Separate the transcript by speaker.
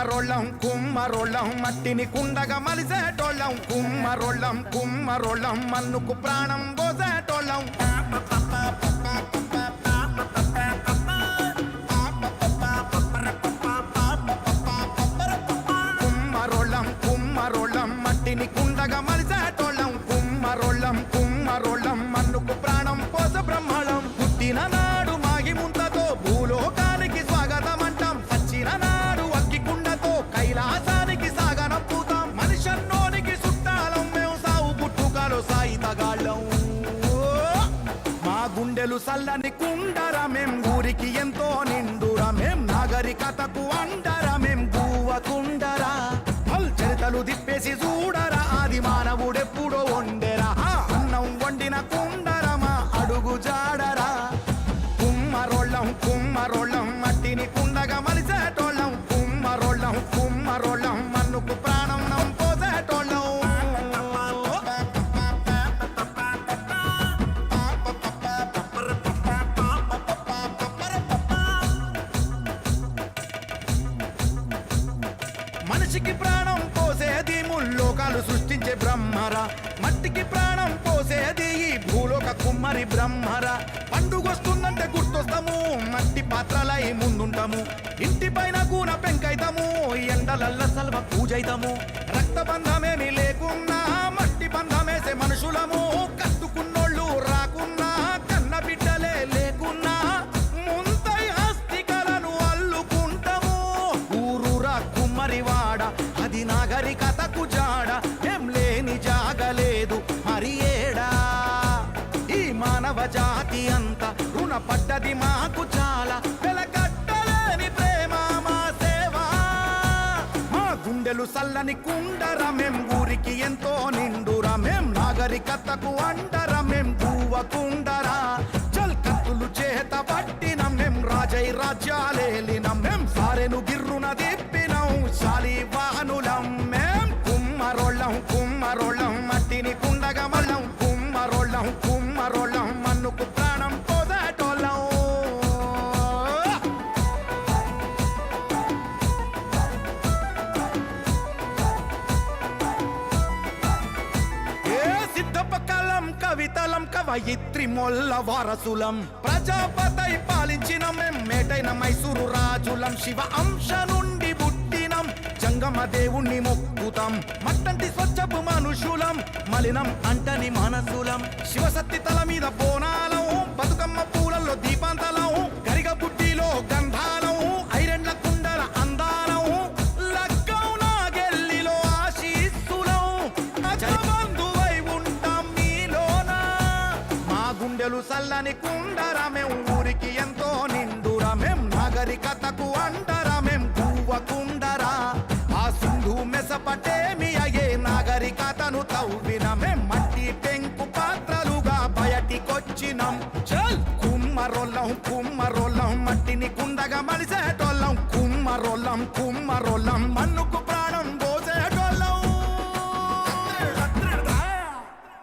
Speaker 1: కుమ్మరొళ్ళం కుమ్మరొళ్ళం మట్టిని కుండగా మలిసేటోళ్ళం. కుమ్మరొళ్ళం కుమ్మరొళ్ళం మన్నుకు ప్రాణం పోసేటోళ్ళం. కుమ్మరొళ్ళం కుమ్మరొళ్ళం మట్టిని కుండగా మలిసేటోళ్ళం. కుమ్మరోళ్ళం కుమ్మరోళ్ళం మన్నుకు ప్రాణం పోస బ్రహ్మళం పుట్టిన గుండెలు సల్లని కుండరమేం? ఊరికి ఎంతో నిండురమేం? నాగరికతకు అండరమేం? మేం కుండరా? పల్ చరితలు తిప్పేసి చూడరా? ఆది మానవుడెప్పుడో వండెరా? అన్నం వండిన కుండరమా? అడుగు జాడరా? కుమ్మరోళ్ళం కుమ్మరోళ్ళం. మనిషికి ప్రాణం పోసేది ముల్లోకాలు సృష్టించే బ్రహ్మరా. మట్టికి ప్రాణం పోసేది ఈ భూలోక కుమ్మరి బ్రహ్మరా. పండుగొస్తుందంటే గుర్తొస్తాము మట్టి పాత్రలై ముందుంటాము. ఇంటి పైన కూన పెంకైతాము ఎండలల్ల సల్వ పూజైతాము. రక్త లేకుండా మానవ జాతి అంతా రుణపడ్డది మాకు చాలా. వెలకట్టలేని ప్రేమ మా సేవా. మా గుండెలు సల్లని కుండర మేం ఊరికి ఎంతో నిండురా. మేం నాగరికతకు అండర మేం గువ్వ కుండరా. చల్ చేత పట్టిన మేం రాజై రాజ్యాలేలిన. మేం సారెను గిర్రున దిప్పినం శాలి వాహనులం మేం కుమ్మరోళ్ళం కుమ్మరోళ్ళం. కవితలం కవయిత్రి మొల్ల వారసులం. ప్రజాపతై పాలించిన మేటైన మైసూరు రాజులం. శివ అంశ నుండి పుట్టినం జంగమ దేవుణ్ణి మొక్కుతాం. మట్టంటి స్వచ్ఛపు మనుషులం మలినం అంటని మనసులం. శివసత్తి తల మీద బోనాలం బతుకమ్మ కొండలు గుండెలు సల్లని కుండరా ఊరికి ఎంతో నిండురమేం నాగరికతకు అండరా కూవ కుండరా. ఆ సింధు మెసపటేమియా ఏ నాగరికతను తవ్వినమేం మట్టి పెంకు పాత్రలుగా బయటికొచ్చినాం. చల్! కుమ్మరొల్లం కుమ్మరొల్లం మట్టిని కుండగా మలిసేటోళ్ళం కుమ్మరొల్లం కుమ్మరొల్లం మన్నుకు